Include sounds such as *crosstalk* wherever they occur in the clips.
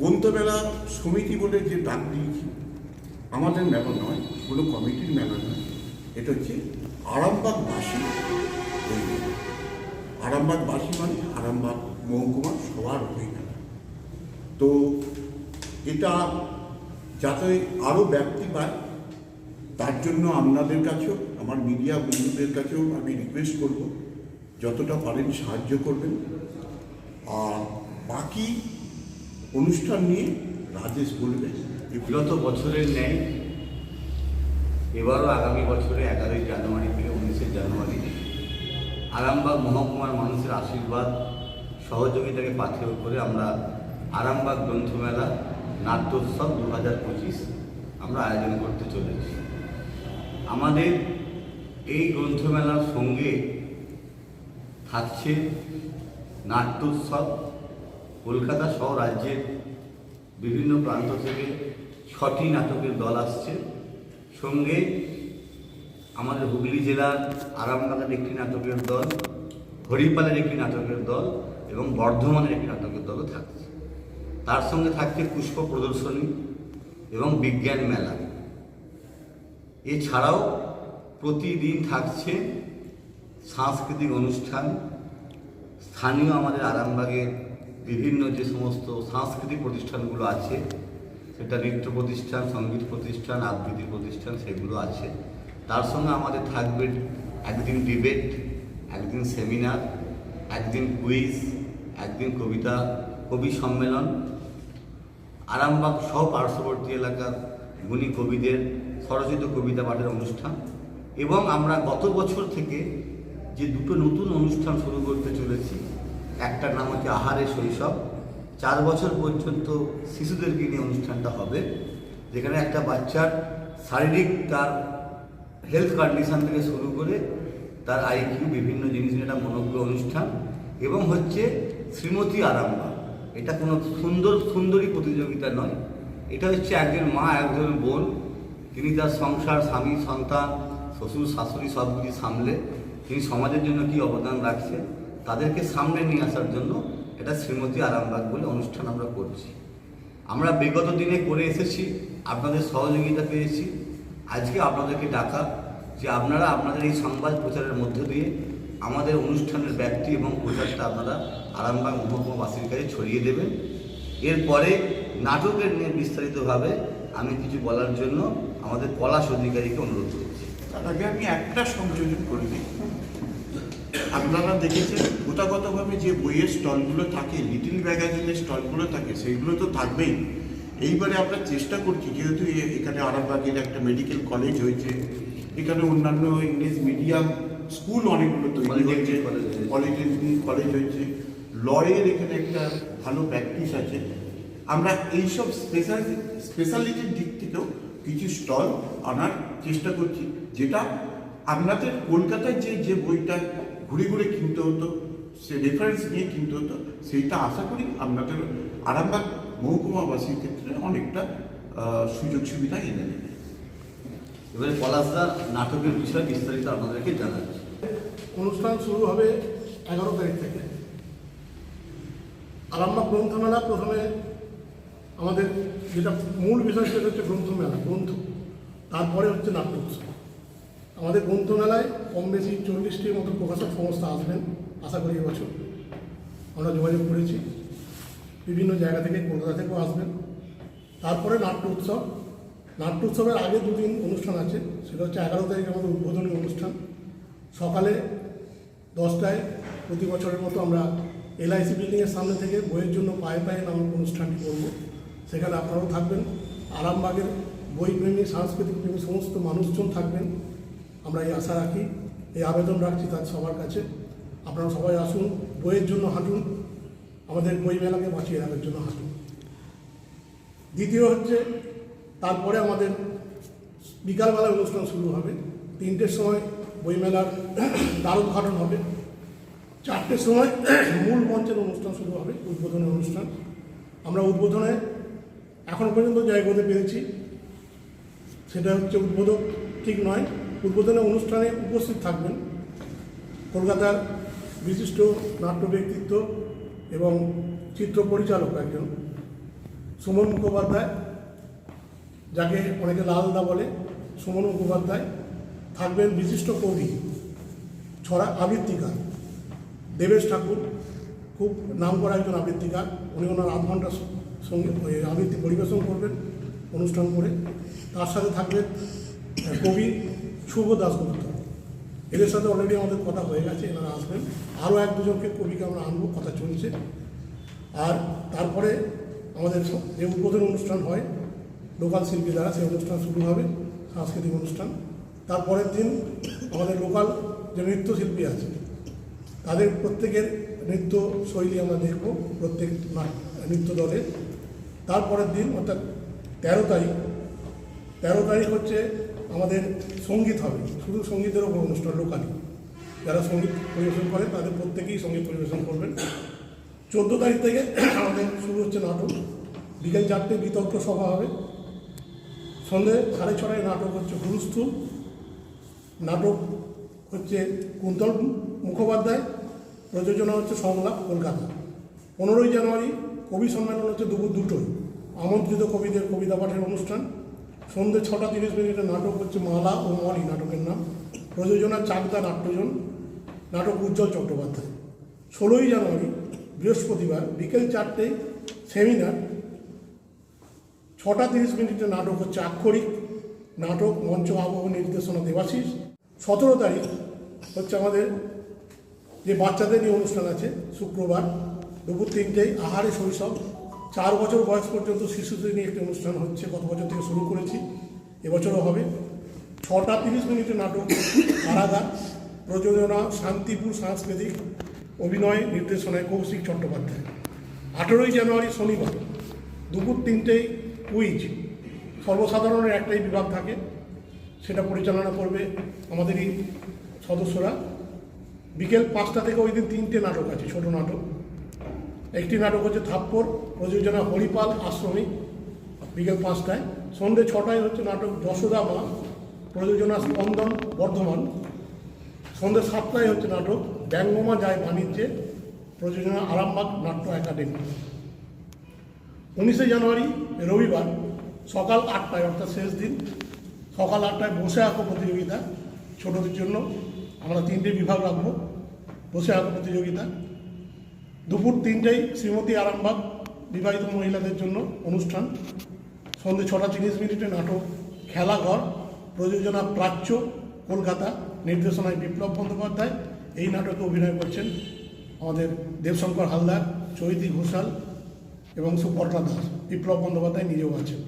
গ্রন্থমেলা সমিতি বলে যে ডাক দিয়েছি, আমাদের মেলা নয়, কোনো কমিটির মেলা নয়, এটা হচ্ছে আরামবাগবাসী আরামবাগবাসী মানে আরামবাগ মহকুমা সবার বই মেলা তো এটা যাতে আরও ব্যাপ্তি পায়, তার জন্য আপনাদের কাছেও, আমার মিডিয়া বন্ধুদের কাছেও আমি রিকোয়েস্ট করব, যতটা পারেন সাহায্য করবেন। আর বাকি অনুষ্ঠান নিয়ে রাজেশ বলবে বিগত বছরের ন্যায়, এবারও আগামী বছরে এগারোই জানুয়ারি থেকে উনিশে জানুয়ারি, আরামবাগ মহকুমার মানুষের আশীর্বাদ, সহযোগিতাকে পাথেয় করে আমরা আরামবাগ গ্রন্থমেলা, নাট্যোৎসব দু হাজার পঁচিশ আমরা আয়োজন করতে চলেছি। আমাদের এই গ্রন্থমেলার সঙ্গে থাকছে নাট্যোৎসব কলকাতা সহ রাজ্যের বিভিন্ন প্রান্ত থেকে ছটি নাটকের দল আসছে। সঙ্গে আমাদের হুগলি জেলার আরামবাগের একটি নাটকের দল, হরিপালের একটি নাটকের দল এবং বর্ধমানের একটি নাটকের দলও থাকছে। তার সঙ্গে থাকছে পুষ্প প্রদর্শনী এবং বিজ্ঞান মেলা। এছাড়াও প্রতিদিন থাকছে সাংস্কৃতিক অনুষ্ঠান। স্থানীয় আমাদের আরামবাগের বিভিন্ন যে সমস্ত সাংস্কৃতিক প্রতিষ্ঠানগুলো আছে, সেটা নৃত্য প্রতিষ্ঠান, সংগীত প্রতিষ্ঠান, আবৃত্তি প্রতিষ্ঠান, সেগুলো আছে। তার সঙ্গে আমাদের থাকবে একদিন ডিবেট, একদিন সেমিনার, একদিন কুইজ, একদিন কবিতা, কবি সম্মেলন। আরামবাগ সহ পার্শ্ববর্তী এলাকার গুণী কবিদের স্বরচিত কবিতা পাঠের অনুষ্ঠান। এবং আমরা গত বছর থেকে যে দুটো নতুন অনুষ্ঠান শুরু করতে চলেছি একটার নাম হচ্ছে আহারে শৈশব। চার বছর পর্যন্ত শিশুদেরকে নিয়ে অনুষ্ঠানটা হবে, যেখানে একটা বাচ্চার শারীরিক তার হেলথ কন্ডিশন থেকে শুরু করে তার আইকিউ বিভিন্ন জিনিস নিয়ে একটা মনোজ্ঞ অনুষ্ঠান এবং হচ্ছে শ্রীমতী আরাম্বা। এটা কোনো সুন্দর, সুন্দরী প্রতিযোগিতা নয়। এটা হচ্ছে একজন মা, একজন বোন। তিনি তার সংসার, স্বামী, সন্তান, শ্বশুর, শাশুড়ি সব কিছু সামলে তিনি সমাজের জন্য কি অবদান রাখছেন তাদেরকে সামনে নিয়ে আসার জন্য এটা শ্রীমতী আরামবাগ বলে অনুষ্ঠান আমরা করছি। আমরা বিগত দিনে করে এসেছি, আপনাদের সহযোগিতা পেয়েছি। আজকে আপনাদেরকে ডাকা যে আপনারা আপনাদের এই সংবাদ প্রচারের মধ্য দিয়ে আমাদের অনুষ্ঠানের ব্যক্তি এবং প্রচারটা আপনারা আরামবাগ মহকুমাবাসীর কাছে ছড়িয়ে দেবেন। এরপরে নাটকের নিয়ে বিস্তারিতভাবে আমি কিছু বলার জন্য আমাদের পলাশ অধিকারীকে অনুরোধ করছি। তার আগে আমি একটা সংযোজন করে দিই। আপনারা দেখেছেন গোটাগতভাবে যে বইয়ের স্টলগুলো থাকে লিটিল ম্যাগাজিনের স্টলগুলো থাকে সেইগুলো তো থাকবেই এইবারে আমরা চেষ্টা করছি যেহেতু এখানে আরামবাগের একটা মেডিকেল কলেজ হয়েছে এখানে অন্যান্য ইংলিশ মিডিয়াম স্কুল অনেকগুলো তৈরি হয়েছে। পলিটেকনিক কলেজ হয়েছে লয়ের এখানে একটা ভালো প্র্যাকটিস আছে আমরা এইসব স্পেশাল স্পেশালিটির দিক থেকেও কিছু স্টল আনার চেষ্টা করছি যেটা আপনাদের কলকাতায় যে যে বইটা ঘুরে ঘুরে কিনতে হতো সে রেফারেন্স নিয়ে কিনতে হতো সেইটা আশা করি আপনাদের আরামবাগ মহকুমাবাসীর ক্ষেত্রে অনেকটা সুযোগ সুবিধা এনে দেবে। এবারে পলাশদা নাটকের বিষয়ে বিস্তারিত আপনাদেরকে জানাচ্ছি। অনুষ্ঠান শুরু হবে এগারো তারিখ থেকে। আরামবাগ গ্রন্থমেলা প্রথমে আমাদের যেটা মূল বিষয় সেটা হচ্ছে গ্রন্থমেলা গ্রন্থ। তারপরে হচ্ছে নাট্য উৎসব আমাদের গ্রন্থমেলায় কম বেশি চল্লিশটির মতো প্রকাশক সংস্থা আসবেন, আশা করি এবছর। আমরা যোগাযোগ করেছি। বিভিন্ন জায়গা থেকে কলকাতা থেকেও আসবেন। তারপরে নাট্য উৎসব। নাট্য উৎসবের আগে দুদিন অনুষ্ঠান আছে, সেটা হচ্ছে এগারো তারিখ আমাদের উদ্বোধনী অনুষ্ঠান। সকালে দশটায় প্রতি বছরের মতো আমরা এলআইসি বিল্ডিংয়ের সামনে থেকে বইয়ের জন্য পায়ে পায়ে নামক অনুষ্ঠানটি করব। সেখানে আপনারাও থাকবেন। আরামবাগের বইপ্রেমী, সাংস্কৃতিক প্রেমী সমস্ত মানুষজন থাকবেন। আমরা এই আশা রাখি, এই আবেদন রাখছি তার সবার কাছে। আপনারা সবাই আসুন, বইয়ের জন্য হাঁটুন, আমাদের বই মেলাকে বাঁচিয়ে রাখার জন্য হাঁটুন। দ্বিতীয় হচ্ছে, তারপরে আমাদের বিকালবেলা অনুষ্ঠান শুরু হবে। তিনটের সময় বইমেলার দ্বারোদ্ঘাটন হবে। চারটের সময় মূল মঞ্চের অনুষ্ঠান শুরু হবে উদ্বোধনী অনুষ্ঠান। আমরা উদ্বোধনে এখনও পর্যন্ত জায়গা পেরেছি। সেটা হচ্ছে উদ্বোধক ঠিক নয় উদ্বোধনী অনুষ্ঠানে উপস্থিত থাকবেন কলকাতার বিশিষ্ট নাট্য ব্যক্তিত্ব এবং চিত্র পরিচালক একজন সুমন মুখোপাধ্যায়, যাকে অনেকে লালদা বলে, সুমন মুখোপাধ্যায়। থাকবেন বিশিষ্ট কবি ছড়া আবৃত্তিকার দেবেশ ঠাকুর। খুব নাম করা একজন আবৃত্তিকার। উনি ওনার আধ ঘণ্টা সঙ্গে আবৃত্তি পরিবেশন করবেন অনুষ্ঠান করে। তার সাথে থাকবেন কবি শুভ দাসগুপ্ত। এদের সাথে অলরেডি আমাদের কথা হয়ে গেছে, এনারা আসবেন। আরও এক দুজনকে কবিকে আমরা আনব, কথা চলছে। আর তারপরে আমাদের যে উদ্বোধন অনুষ্ঠান হয়, লোকাল শিল্পী দ্বারা সেই অনুষ্ঠান শুরু হবে, সাংস্কৃতিক অনুষ্ঠান। তারপরের দিন আমাদের লোকাল যে নৃত্যশিল্পী আছে, তাদের প্রত্যেকের নৃত্য শৈলী আমরা দেখব, প্রত্যেক নৃত্য দলের। তারপরের দিন, অর্থাৎ তেরো তারিখ তেরো তারিখ হচ্ছে আমাদের সংগীত হবে, শুধু সঙ্গীতের ওপর অনুষ্ঠান, লোকালি। যারা সংগীত পরিবেশন করে, তাদের প্রত্যেকেই সংগীত পরিবেশন করবেন। চোদ্দ তারিখ থেকে *clears throat* আমাদের শুরু হচ্ছে নাটক। বিকেল চারটে বিতর্ক সভা হবে। সন্ধে সাড়ে ছটায় নাটক হচ্ছে হুলস্থুল নাটক হচ্ছে কুন্তল মুখোপাধ্যায়। প্রযোজনা হচ্ছে সংলাপ, কলকাতা। পনেরোই জানুয়ারি কবি সম্মেলন হচ্ছে দুপুর দুটোই আমন্ত্রিত কবিদের কবিতা পাঠের অনুষ্ঠান। সন্ধ্যে ছটা তিরিশ মিনিটে নাটক হচ্ছে মালা ও মলি নাটকের নাম। প্রযোজনা চাকদা নাট্যজন, নাটক উজ্জ্বল চট্টোপাধ্যায়। ষোলোই জানুয়ারি, বৃহস্পতিবার, বিকেল চারটেয় সেমিনার। ছটা তিরিশ মিনিটের নাটক হচ্ছে আক্ষরিক নাটক, মঞ্চ আবহ নির্দেশনা দেবাশিস। সতেরো তারিখ হচ্ছে আমাদের যে বাচ্চাদের নিয়ে অনুষ্ঠান আছে, শুক্রবার, দুপুর তিনটেই আহারে শৈশব। চার বছর বয়স পর্যন্ত শিশুদের নিয়ে একটি অনুষ্ঠান হচ্ছে, গত বছর থেকে শুরু করেছি, এবছরও হবে। ছটা তিরিশ মিনিটের নাটক কারাগার প্রযোজনা, শান্তিপুর সাংস্কৃতিক, অভিনয়, নির্দেশনায় কৌশিক চট্টোপাধ্যায়। আঠেরোই জানুয়ারি শনিবার, দুপুর তিনটেই কুইজ। সর্বসাধারণের একটাই বিভাগ থাকে, সেটা পরিচালনা করবে আমাদেরই সদস্যরা। বিকেল পাঁচটা থেকে ওই দিন তিনটে নাটক আছে, ছোট নাটক। একটি নাটক হচ্ছে থাপ্পড় প্রযোজনা হরিপাল আশ্রমিক বিকেল পাঁচটায়। সন্ধ্যে ছটায় হচ্ছে নাটক যশোদা মা, প্রযোজনা স্পন্দন বর্ধমান। সন্ধ্যে সাতটায় হচ্ছে নাটক ব্যঙ্গমা যায় বাণিজ্যে, প্রযোজনা আরামবাগ নাট্য একাডেমি। উনিশে জানুয়ারি, রবিবার, সকাল আটটায়, অর্থাৎ শেষ দিন, সকাল আটটায় বসে আঁকো প্রতিযোগিতা, ছোটদের জন্য। আমরা তিনটে বিভাগ রাখব বসে আঁকো প্রতিযোগিতা। দুপুর তিনটেই শ্রীমতী আরামবাগ বিবাহিত মহিলাদের জন্য অনুষ্ঠান। সন্ধ্যে ছটা তিরিশ মিনিটে নাটক, খেলাঘর, প্রযোজনা প্রাচ্য, কলকাতা, নির্দেশনায় বিপ্লব বন্দ্যোপাধ্যায়। এই নাটকে অভিনয় করছেন আমাদের দেবশঙ্কর হালদার, চৈতি ঘোষাল এবং সুপর্ণা দাস। বিপ্লব বন্দ্যোপাধ্যায় নিজেও আছেন।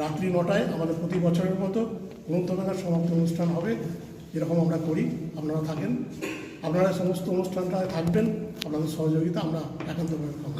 রাত্রি নটায় আমাদের প্রতি বছরের মতো গ্রন্থমেলার সমাপ্ত অনুষ্ঠান হবে। যেরকম আমরা করি, আপনারা থাকেন। আপনারা সমস্ত অনুষ্ঠানটা থাকবেন। আপনাদের সহযোগিতা আমরা একান্তভাবে পাবো।